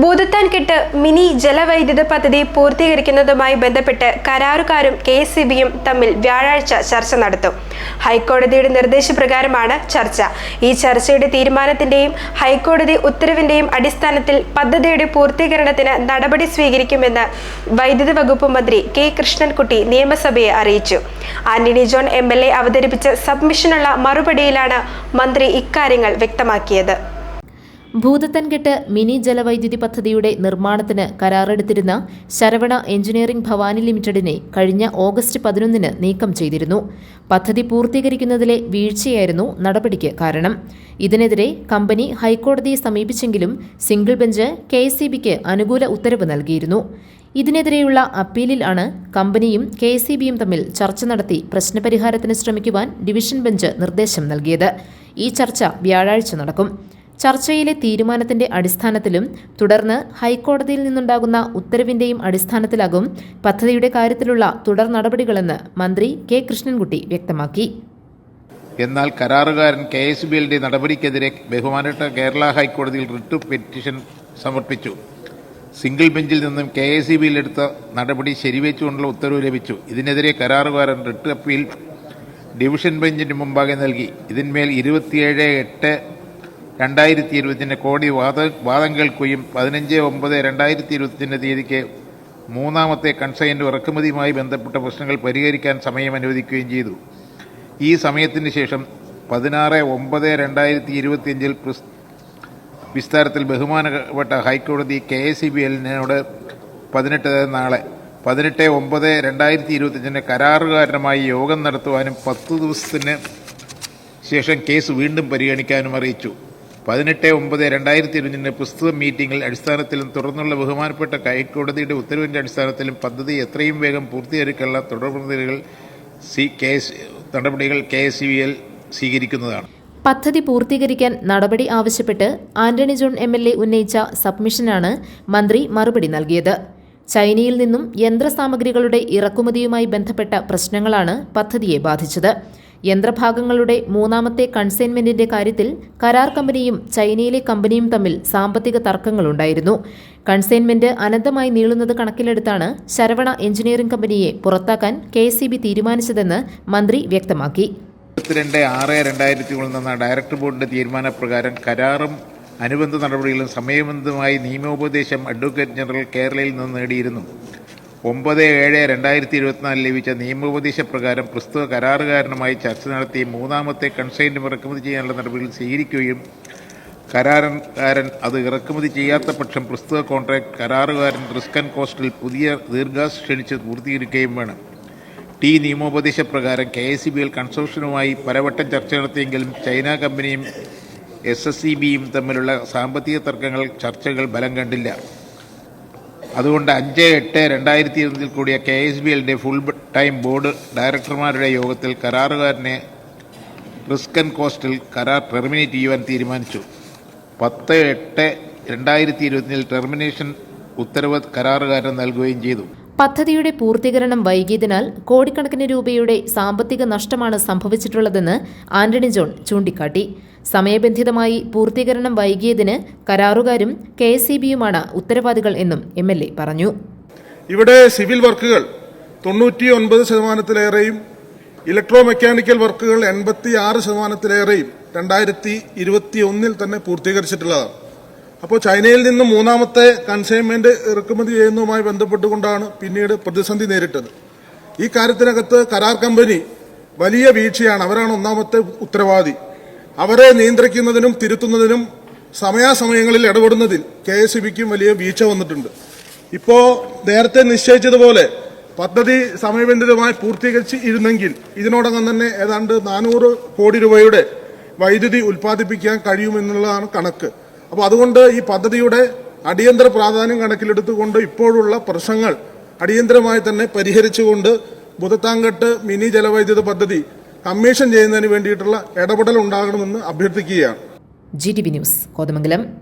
Bhoothathankettu mini ജലവൈദ്യുത പദ്ധതി പൂർത്തീകരിക്കുന്നതുമായി ബന്ധപ്പെട്ട് കരാറുകാരും കെ എസ് തമ്മിൽ വ്യാഴാഴ്ച ചർച്ച നടത്തും. ഹൈക്കോടതിയുടെ നിർദ്ദേശപ്രകാരമാണ് ചർച്ച. ഈ ചർച്ചയുടെ തീരുമാനത്തിന്റെയും ഹൈക്കോടതി ഉത്തരവിന്റെയും അടിസ്ഥാനത്തിൽ പദ്ധതിയുടെ പൂർത്തീകരണത്തിന് നടപടി സ്വീകരിക്കുമെന്ന് വൈദ്യുത വകുപ്പ് മന്ത്രി കെ കൃഷ്ണൻകുട്ടി നിയമസഭയെ അറിയിച്ചു. ആന്റണി ജോൺ എ അവതരിപ്പിച്ച സബ്മിഷനുള്ള മറുപടിയിലാണ് മന്ത്രി ഇക്കാര്യങ്ങൾ വ്യക്തമാക്കിയത്. ഭൂതത്തൻകെട്ട് മിനി ജലവൈദ്യുതി പദ്ധതിയുടെ നിർമ്മാണത്തിന് കരാറെടുത്തിരുന്ന ശരവണ എഞ്ചിനീയറിംഗ് ഭവാനി ലിമിറ്റഡിനെ കഴിഞ്ഞ ഓഗസ്റ്റ് പതിനൊന്നിന് നീക്കം ചെയ്തിരുന്നു. പദ്ധതി പൂർത്തീകരിക്കുന്നതിലെ വീഴ്ചയായിരുന്നു നടപടിക്ക് കാരണം. ഇതിനെതിരെ കമ്പനി ഹൈക്കോടതിയെ സമീപിച്ചെങ്കിലും സിംഗിൾ ബെഞ്ച് കെ അനുകൂല ഉത്തരവ് നൽകിയിരുന്നു. ഇതിനെതിരെയുള്ള അപ്പീലിലാണ് കമ്പനിയും കെ എസ് തമ്മിൽ ചർച്ച നടത്തി പ്രശ്നപരിഹാരത്തിന് ശ്രമിക്കുവാൻ ഡിവിഷൻ ബെഞ്ച് നിർദ്ദേശം നൽകിയത്. ഈ ചർച്ച വ്യാഴാഴ്ച നടക്കും. ചർച്ചയിലെ തീരുമാനത്തിന്റെ അടിസ്ഥാനത്തിലും തുടർന്ന് ഹൈക്കോടതിയിൽ നിന്നുണ്ടാകുന്ന ഉത്തരവിന്റെയും അടിസ്ഥാനത്തിലാകും പദ്ധതിയുടെ കാര്യത്തിലുള്ള തുടർ നടപടികളെന്ന് മന്ത്രി കെ കൃഷ്ണൻകുട്ടി വ്യക്തമാക്കി. എന്നാൽ കരാറുകാരൻ കെ എസ് ബി എല്ലിന്റെ നടപടിക്കെതിരെ ബഹുമാനപ്പെട്ട കേരള ഹൈക്കോടതിയിൽ റിട്ട് പെറ്റീഷൻ സമർപ്പിച്ചു. സിംഗിൾ ബെഞ്ചിൽ നിന്നും കെ എസ് ബിയിൽ എടുത്ത നടപടി ശരിവെച്ചുകൊണ്ടുള്ള ഉത്തരവ് ലഭിച്ചു. ഇതിനെതിരെ കരാറുകാരൻ റിട്ട് അപ്പീൽ ഡിവിഷൻ ബെഞ്ചിന് മുമ്പാകെ നൽകി. ഇതിന്മേൽ ഇരുപത്തിയേഴ് എട്ട് രണ്ടായിരത്തി ഇരുപത്തിന് കോടി വാദ വാദം കേൾക്കുകയും പതിനഞ്ച് ഒമ്പത് രണ്ടായിരത്തി ഇരുപത്തിന്റെ തീയതിക്ക് മൂന്നാമത്തെ കൺസൈന്റ് ഇറക്കുമതിയുമായി ബന്ധപ്പെട്ട പ്രശ്നങ്ങൾ പരിഹരിക്കാൻ സമയം അനുവദിക്കുകയും ചെയ്തു. ഈ സമയത്തിന് ശേഷം പതിനാറ് ഒമ്പത് രണ്ടായിരത്തി ഇരുപത്തിയഞ്ചിൽ വിസ്താരത്തിൽ ബഹുമാനപ്പെട്ട ഹൈക്കോടതി കെ എസ് സി ബി എല്ലിനോട് പതിനെട്ട് നാളെ പതിനെട്ട് ഒമ്പത് രണ്ടായിരത്തി ഇരുപത്തിയഞ്ചിന് കരാറുകാരനുമായി യോഗം നടത്തുവാനും പത്ത് ദിവസത്തിന് ശേഷം കേസ് വീണ്ടും പരിഗണിക്കാനും അറിയിച്ചു. പതിനെട്ട് ഒമ്പത് രണ്ടായിരത്തി ഇരുപതിന്റെ പുസ്തക മീറ്റിംഗിൽ അടിസ്ഥാനത്തിലും തുടർന്നുള്ള ബഹുമാനപ്പെട്ട ഹൈക്കോടതിയുടെ ഉത്തരവിന്റെ അടിസ്ഥാനത്തിലും പദ്ധതി എത്രയും വേഗം പൂർത്തീകരിക്കാനുള്ള തുടർപദ്ധതികൾ സി കെ നടപടികൾ കെ എസ് യു എൽ സ്വീകരിക്കുന്നതാണ്. പദ്ധതി പൂർത്തീകരിക്കാൻ നടപടി ആവശ്യപ്പെട്ട് Antony John M L A ഉന്നയിച്ച സബ്മിഷനാണ് മന്ത്രി മറുപടി നൽകിയത്. ചൈനയിൽ നിന്നും യന്ത്രസാമഗ്രികളുടെ ഇറക്കുമതിയുമായി ബന്ധപ്പെട്ട പ്രശ്നങ്ങളാണ് പദ്ധതിയെ ബാധിച്ചത്. യന്ത്രഭാഗങ്ങളുടെ മൂന്നാമത്തെ കൺസൈൻമെന്റിന്റെ കാര്യത്തിൽ കരാർ കമ്പനിയും ചൈനയിലെ കമ്പനിയും തമ്മിൽ സാമ്പത്തിക തർക്കങ്ങളുണ്ടായിരുന്നു. കൺസൈൻമെന്റ് അനന്തമായി നീളുന്നത് കണക്കിലെടുത്താണ് ശരവണ എഞ്ചിനീയറിംഗ് കമ്പനിയെ പുറത്താക്കാൻ കെ തീരുമാനിച്ചതെന്ന് മന്ത്രി വ്യക്തമാക്കി. ഡയറക്ടർ ബോർഡിന്റെ തീരുമാനപ്രകാരം കരാറും അനുബന്ധ നടപടികളും സമയബന്ധമായി നിയമോപദേശം അഡ്വക്കേറ്റ് ജനറൽ കേരളയിൽ നിന്ന് നേടിയിരുന്നു. ഒമ്പത് ഏഴ് രണ്ടായിരത്തി ഇരുപത്തിനാലിൽ ലഭിച്ച നിയമോപദേശ പ്രകാരം പ്രസ്തുത കരാറുകാരനുമായി ചർച്ച നടത്തി മൂന്നാമത്തെ കൺസൈന്റ് ഇറക്കുമതി ചെയ്യാനുള്ള നടപടികൾ സ്വീകരിക്കുകയും കരാറുകാരൻ അത് ഇറക്കുമതി ചെയ്യാത്ത പക്ഷം പ്രസ്തുത കോൺട്രാക്ട് കരാറുകാരൻ റിസ്ക് ആൻഡ് കോസ്റ്റിൽ പുതിയ ദീർഘാസ് ക്ഷണിച്ച് പൂർത്തീകരിക്കുകയും വേണം. ടി നിയമോപദേശ പ്രകാരം K S C B L കൺസോർഷ്യനുമായി പലവട്ടം ചർച്ച നടത്തിയെങ്കിലും ചൈന കമ്പനിയും എസ് എസ് സി ബിയും തമ്മിലുള്ള സാമ്പത്തിക തർക്കങ്ങൾ ചർച്ചകൾ ബലം കണ്ടില്ല. അതുകൊണ്ട് അഞ്ച് എട്ട് രണ്ടായിരത്തി ഇരുപതിൽ കൂടിയ കെ എസ് ബി എല്ലിന്റെ ഫുൾ ടൈം ബോർഡ് ഡയറക്ടർമാരുടെ യോഗത്തിൽ കരാറുകാരനെ റിസ്ക് ആൻഡ് കോസ്റ്റിൽ കരാർ ടെർമിനേറ്റ് ചെയ്യുവാൻ തീരുമാനിച്ചു. പത്ത് എട്ട് രണ്ടായിരത്തി ഇരുപത്തിനിൽ ടെർമിനേഷൻ ഉത്തരവ് കരാറുകാരൻ നൽകുകയും ചെയ്തു. പദ്ധതിയുടെ പൂർത്തീകരണം വൈകിയതിനാൽ കോടിക്കണക്കിന് രൂപയുടെ സാമ്പത്തിക നഷ്ടമാണ് സംഭവിച്ചിട്ടുള്ളതെന്ന് ആന്റണി ജോൺ ചൂണ്ടിക്കാട്ടി. സമയബന്ധിതമായി പൂർത്തീകരണം വൈകിയതിന് കരാറുകാരും കെ എസ് സി ബിയുമാണ് ഉത്തരവാദികൾ എന്നും എം എൽ എ പറഞ്ഞു. ഇവിടെ സിവിൽ വർക്കുകൾ തൊണ്ണൂറ്റി ഒൻപത് ശതമാനത്തിലേറെയും ഇലക്ട്രോ മെക്കാനിക്കൽ വർക്കുകൾ എൺപത്തി ആറ് ശതമാനത്തിലേറെയും രണ്ടായിരത്തി ഇരുപത്തി ഒന്നിൽ തന്നെ പൂർത്തീകരിച്ചിട്ടുള്ളതാണ്. അപ്പോൾ ചൈനയിൽ നിന്ന് മൂന്നാമത്തെ കൺസൈൻമെന്റ് ഇറക്കുമതി ചെയ്യുന്നതുമായി ബന്ധപ്പെട്ടുകൊണ്ടാണ് പിന്നീട് പ്രതിസന്ധി നേരിട്ടത്. ഈ കാര്യത്തിനകത്ത് കരാർ കമ്പനി വലിയ വീഴ്ചയാണ്. അവരാണ് ഒന്നാമത്തെ ഉത്തരവാദി. അവരെ നിയന്ത്രിക്കുന്നതിനും തിരുത്തുന്നതിനും സമയാസമയങ്ങളിൽ ഇടപെടുന്നതിൽ കെ എസ് ബിക്കും വലിയ വീഴ്ച വന്നിട്ടുണ്ട്. ഇപ്പോ നേരത്തെ നിശ്ചയിച്ചതുപോലെ പദ്ധതി സമയബന്ധിതമായി പൂർത്തീകരിച്ച് ഇരുന്നെങ്കിൽ ഇതിനോടകം തന്നെ ഏതാണ്ട് നാനൂറ് കോടി രൂപയുടെ വൈദ്യുതി ഉൽപ്പാദിപ്പിക്കാൻ കഴിയുമെന്നുള്ളതാണ് കണക്ക്. അപ്പോൾ അതുകൊണ്ട് ഈ പദ്ധതിയുടെ അടിയന്തര പ്രാധാന്യം കണക്കിലെടുത്തുകൊണ്ട് ഇപ്പോഴുള്ള പ്രശ്നങ്ങൾ അടിയന്തരമായി തന്നെ പരിഹരിച്ചുകൊണ്ട് ബുധത്താങ്കട്ട് മിനി ജലവൈദ്യുത പദ്ധതി കമ്മീഷൻ ചെയ്യുന്നതിന് വേണ്ടിയിട്ടുള്ള ഇടപെടൽ ഉണ്ടാകണമെന്ന് അഭ്യർത്ഥിക്കുകയാണ്. G T V news Kothamangalam.